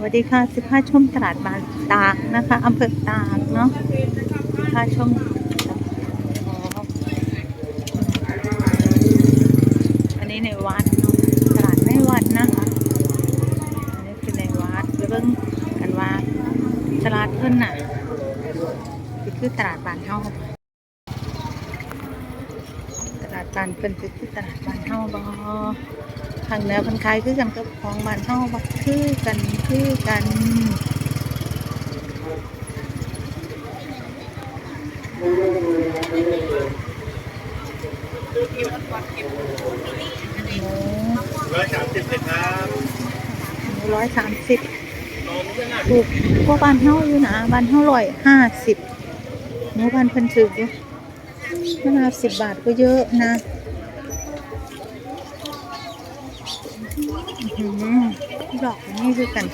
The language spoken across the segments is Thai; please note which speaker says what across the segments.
Speaker 1: สวัสดีค่ะสิพาชมตลาดบานตากนะคะอำเภอตากเนาะสิพาชมอันนี้ในวัดเนาะตลาดในวัดนะคะ อันนี้คือในวัดเบิ่องกันว่าตลาดเพิ่นน่ะคือตลาดบานเฮาตลาดบานเพิ่นคือตลาดบานเฮาบ่ ทางเหนือเพิ่นขายคือกันกับของบ้านเฮาบ่คือกันคือกัน
Speaker 2: ร้อยสามสิบเลยครับ
Speaker 1: ร้อยสามสิบถูกกว่าบ้านเฮาอยู่นะบ้านเฮาร้อยห้าสิบหนูบ้านเพิ่นถืออยู่ห้าสิบบาทก็เยอะนะอื้อหือ ดอกนี่คือกัน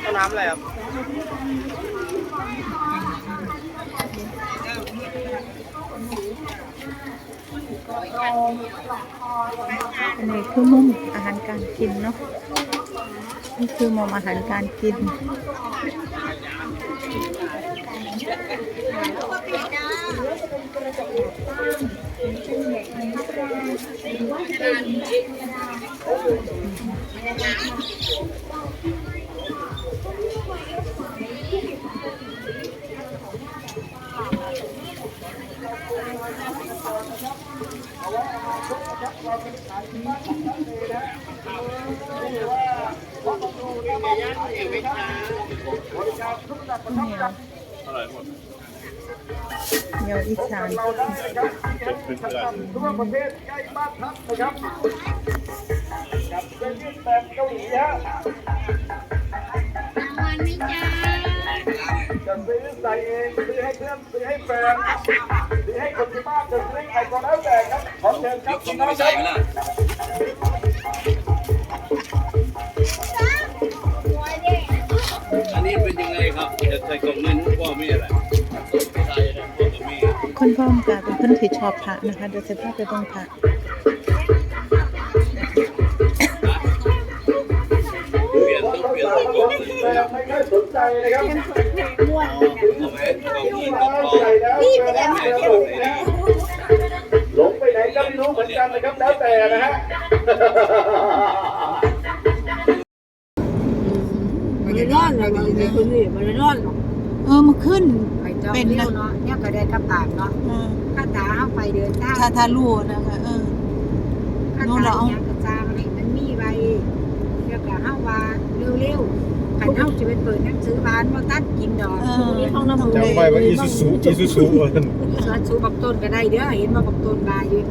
Speaker 2: เอาน้ำอะไรครับ
Speaker 1: อันนี้คือมุมอาหารการกินเนาะ นี่คือมุมอาหารการกิน
Speaker 2: อร่ อยหมด
Speaker 1: เนียวอีสาน
Speaker 2: เป็นเพื่อน
Speaker 3: ทั่วประเทศใกล้บ้านพักนะครับกับเสื้อยืดแบบเกาหลีฮะ
Speaker 4: วันนี้จ้า
Speaker 3: จะซื้อใส่เองซื้อให้เพื่อนซื้อให้แฟนซื้อให้คนที่บ้านจะซื้อให้ใครก็แล้วแต่ครับขอเชิญครับพี่น้องครับ
Speaker 5: ใส่กล่องเงินพ่อแม่อะไรใช่นะพ่อกับแม่
Speaker 1: คนพ่อมกาเป็นคนที่ชอบพระนะคะ เดี๋ยวจะพาไปเบิ่งพระ
Speaker 5: เปลี่ยนต้องเปลี่ยนใส่กล่องเลย
Speaker 3: แต่ไม่ค่อยสนใจนะครับ
Speaker 5: เอาไหมกล่องนี้ก็พอ
Speaker 3: ใหญ่แล้วนี่ไปแล้วหลงไปไหนก็ไม่รู้เหมือนกันนะครับแล้วแต่นะฮะ
Speaker 4: มันจะนอนเหรอมันจะคนนี้มันจะนอนเหรอ
Speaker 1: เออมาขึ้น
Speaker 4: ไปจอม
Speaker 1: เป็น
Speaker 4: เที่ย
Speaker 1: นะ
Speaker 4: วเนาะเนี่ยก็ได้กับปากเนาะ
Speaker 1: เออ
Speaker 4: ข้าตาเข้าไปเดินทาง
Speaker 1: ถ้าถ้ารู้นะคะเออ
Speaker 4: ข้า
Speaker 1: โน่น
Speaker 4: ตา
Speaker 1: เหรอ
Speaker 4: เนี่ยกระจางอะไรมันมีไว้เรียกว่าเฮาว่าเร็วๆขันเฮาจะไปเปิดหนังสือบ้านว่าตัดกินดอก
Speaker 1: เออต้อง
Speaker 2: จำไว้ว่าอีซูซูอีซูซูเอิญ
Speaker 4: สวนสูบักต้นก็ได้เด้อเห็นว่าบักต้นบายอยู่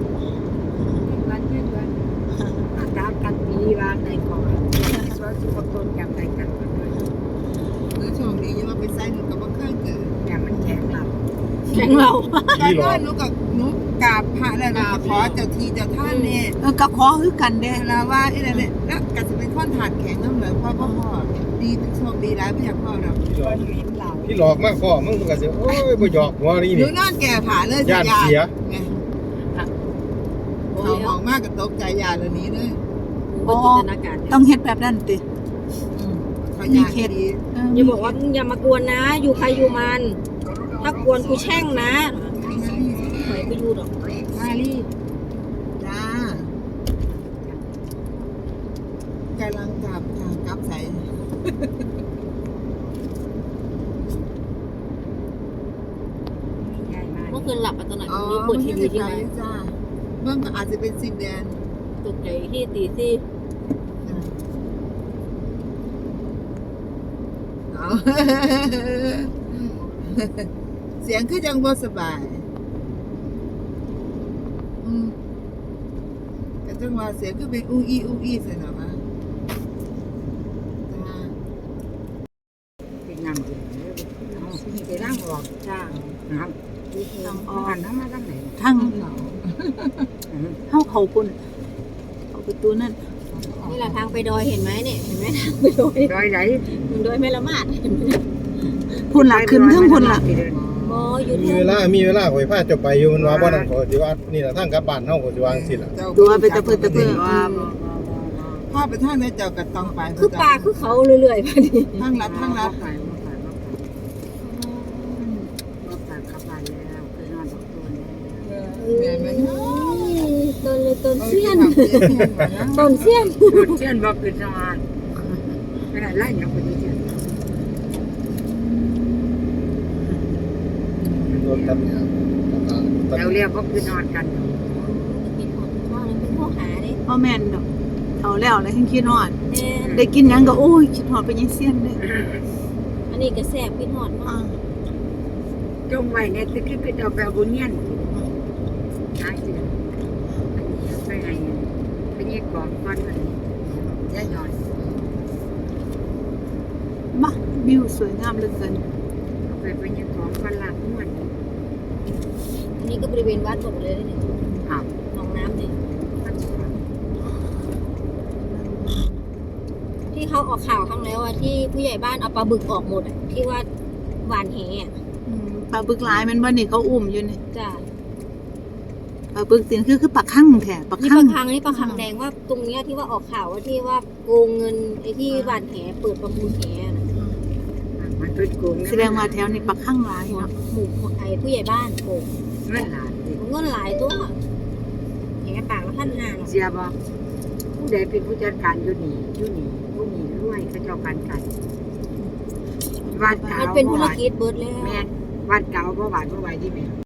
Speaker 4: วันเพื่อนวันอากาศกันดีวางในก่อนสวนสูบักต้นกับในกันกันเลย
Speaker 6: หรือ ช่วงนี้ยังว่าไปใส่หนูกับว่าเครื่องเกิด
Speaker 4: อย่างมันแข็งเรา
Speaker 1: แข็งเรา
Speaker 6: ตอนนั้นหนูกับหนูกราบพระแล้วนะขอเจ้าที่เจ้าท่านเนี่ย
Speaker 1: เออกระขอคือกันเด้
Speaker 6: แต่ละว่าไอ้นั่นแหละแล้วก็จะเป็นข้อนถาดแข็งนั่นเหมือนพ่อพ่อพ่อดีโชคดีแล้วไม่อยากพ่อเรา
Speaker 2: พี่หลอกมากพ่อมึงมึงก็สิโอ้ยบ่หยอกหัวนี่
Speaker 6: หนู
Speaker 2: นี่
Speaker 6: นอนแก่ผาเลย
Speaker 2: ย่านเสีย
Speaker 6: ไงเขามองมากกับตกใจยาเหล่านี้เลย
Speaker 1: อ๋อต้องเฮ็ดแบบนั้นติ
Speaker 6: เขายาดี
Speaker 1: เออ
Speaker 7: อย่าบอกว่าอย่ามากวนนะ อยู่ใครอยู่มัน ถ้ากวนกูแช่งนะไหนไปอยู่ดอก
Speaker 6: มาลีจ้ากำลังกลับค่ะกลับใส่
Speaker 7: เมื่อคืนหลับไปตอนไหน
Speaker 6: อ๋อ
Speaker 7: ไม่รู้เปิดทีวีที่ไหน
Speaker 6: จ้าเมื่อก็อาจจะเป็นสิ่งแดน
Speaker 7: ตกใจที่ตีที่
Speaker 6: เอาเสียงคือจังบ่สบายอืมแต่จังว่าเสียงคือเป็นอู้อี้อู้อี้ใส่หน่อมาจ้า
Speaker 4: เป็นงานจริงเอาที่ไปร่างหลอกจ้านะครับทางออกทางมาทางไหน
Speaker 1: ทั้งเฮาเขาปุ่นเขาประตูนั่น
Speaker 4: อ
Speaker 7: นี่แหละทางไปดอยเห็นไหมเนี่ยเห็นไหมทางไปดอย
Speaker 4: ดอยไหน
Speaker 7: ถึงดอยแม่ละมาดเห็นไหม
Speaker 1: พุ่นละขึ้นเทั้งพุ่นละ
Speaker 7: บออยู่
Speaker 2: มี
Speaker 7: ที่
Speaker 2: เวลา มีเวลาข่อยพาเจะไปอยู่มันว่าบ่นั่นก็สิว่านี่ล่ะทางกลับบ้านเฮาก็สิว่าจังซี่ล่ะ
Speaker 1: ตัวไปตะเพิดตะเพิด
Speaker 6: พ่อไปทางได้เจ้าก็ต้องไป
Speaker 7: คือป่าคือเขาเรื่อยๆพอดี
Speaker 6: ทางลัดทางลัด
Speaker 4: ไปมาไปมาไปมาไปขับไปแล้วไปนอนบักตัวแล้ว
Speaker 6: แม่นไหม
Speaker 7: ต้นเลยต้นเสี้ยน
Speaker 6: เสียน
Speaker 7: ต้นเสี้ยน
Speaker 4: เช่นบอกคือนอนไม่ได้ไล่ยังคนนี้เช่น
Speaker 2: รถตัดเนี่ยตัด
Speaker 4: เราเรียกว่าคือนอนกัน
Speaker 7: เป็นพ่อหาเด้
Speaker 1: พ่อแม่นดอกเท่าแล้วแล้วยังคิดฮอด
Speaker 7: แม่
Speaker 1: ได้กินหยังก็โอ้ยคิดฮอดไปยังเสียนเด้
Speaker 7: อันนี้ก็แซ่บพี่หอด
Speaker 1: อ่ามา
Speaker 7: ก
Speaker 4: จงไว้เนี่ยคือคือจะไปบุญเงี้ยนหาสิ ไปไงไปเงี้ยกองก้อนมันย่ายอน
Speaker 1: มาวิวสวยงามเหลือเกิน
Speaker 4: เอาไปไปเงี้ยกองก้อนลาบม้วน
Speaker 7: อันนี้ก็บริเวณวัดหมดเลยเนี่ย
Speaker 4: อ้าว
Speaker 7: หนองน้ำเนี่ยที่เขาออกข่าวครั้งแล้วอะที่ผู้ใหญ่บ้านเอาปลาบึกออกหมดอะที่ว่าหวานแหอะ
Speaker 1: อืมปลาบึกหลายแมันบ่นี่เขาอุ้มอยู่นี่
Speaker 7: จ้ะ
Speaker 1: ปลาบึกตีนคือคือปลาคั่งแท้ปลา
Speaker 7: นี่
Speaker 1: คั่
Speaker 7: ป
Speaker 1: ง
Speaker 7: ลาคังนี่ปลาคังแดงว่าตรงเนี้ยที่ว่าออกข่าวว่าที่ว่าโกงเงินไอ้ที่หวานแหเปิดประมูลแหน่ะ
Speaker 4: มันเป็นกลุ่ม
Speaker 1: แสดงว่าแถวนี้ปลาคั่งหลาย
Speaker 7: หัว
Speaker 1: เนาะ
Speaker 7: หมู่ไอ้ผู้ใหญ่บ้านโกง
Speaker 4: เงินหลาน
Speaker 7: เงินหลายตัวแหปากละพันห้าเนาะ
Speaker 4: เสียบอกผู้ใดเป็นผู้จัดการอยู่นี่อยู่นี่ผู้มีรวยเขาเจ้ากันกันวัดเก่า
Speaker 7: มันเป็นธุรกิจเบิร์ดแล้ว
Speaker 4: แม่วัดเก่าบ่หวานบ่ไหวที่แม่